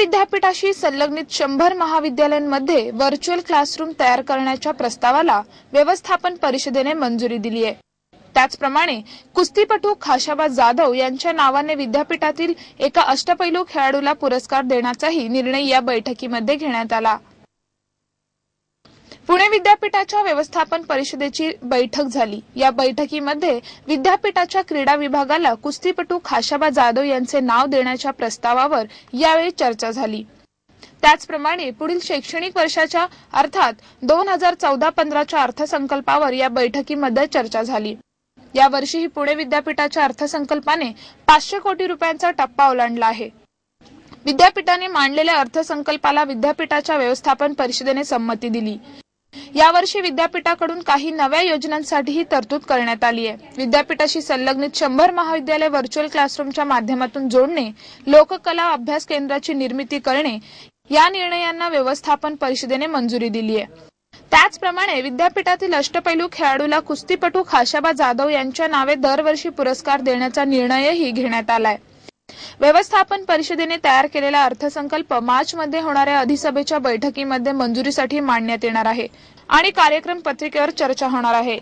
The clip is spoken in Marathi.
विद्यापीठाशी संलग्नित शंभर महाविद्यालयांमध्ये व्हर्च्युअल क्लासरूम तयार करण्याच्या प्रस्तावाला व्यवस्थापन परिषदेने मंजुरी दिली आहे. त्याचप्रमाणे कुस्तीपटू खाशाबा जाधव यांच्या नावाने विद्यापीठातील एका अष्टपैलू खेळाडूला पुरस्कार देण्याचाही निर्णय या बैठकीमध्ये घेण्यात आला. विद्यापीठाच्या व्यवस्थापन परिषदेची बैठक झाली. या बैठकीमध्ये विद्यापीठाच्या क्रीडा विभागाला कुस्तीपटू खाशाबा जाधव यांचे नाव देण्याच्या प्रस्तावावर यावेळी चर्चा झाली. त्याचप्रमाणे पुढील शैक्षणिक वर्षाच्या अर्थात दोन हजार चौदा पंधराच्या अर्थसंकल्पावर या बैठकीमध्ये चर्चा झाली. यावर्षीही पुणे विद्यापीठाच्या अर्थसंकल्पाने पाचशे कोटी रुपयांचा टप्पा ओलांडला आहे. विद्यापीठाने मांडलेल्या अर्थसंकल्पाला विद्यापीठाच्या व्यवस्थापन परिषदेने संमती दिली. यावर्षी विद्यापीठाकडून काही नव्या योजनांसाठीही तरतूद करण्यात आली आहे. विद्यापीठाशी संलग्नित शंभर महाविद्यालय व्हर्च्युअल क्लासरूमच्या माध्यमातून जोडणे लोककला अभ्यास केंद्राची निर्मिती करणे या निर्णयांना व्यवस्थापन परिषदेने मंजुरी दिली आहे. त्याचप्रमाणे विद्यापीठातील अष्टपैलू खेळाडूला कुस्तीपटू खाशाबा जाधव यांच्या नावे दरवर्षी पुरस्कार देण्याचा निर्णयही घेण्यात आलाय व्यवस्थापन परिषदेने तयार केलेला अर्थसंकल्प मार्च मध्ये होणाऱ्या अधिसभेच्या बैठकीमध्ये मंजुरीसाठी मांडण्यात येणार आहे आणि कार्यक्रम पत्रिकेवर चर्चा होणार आहे.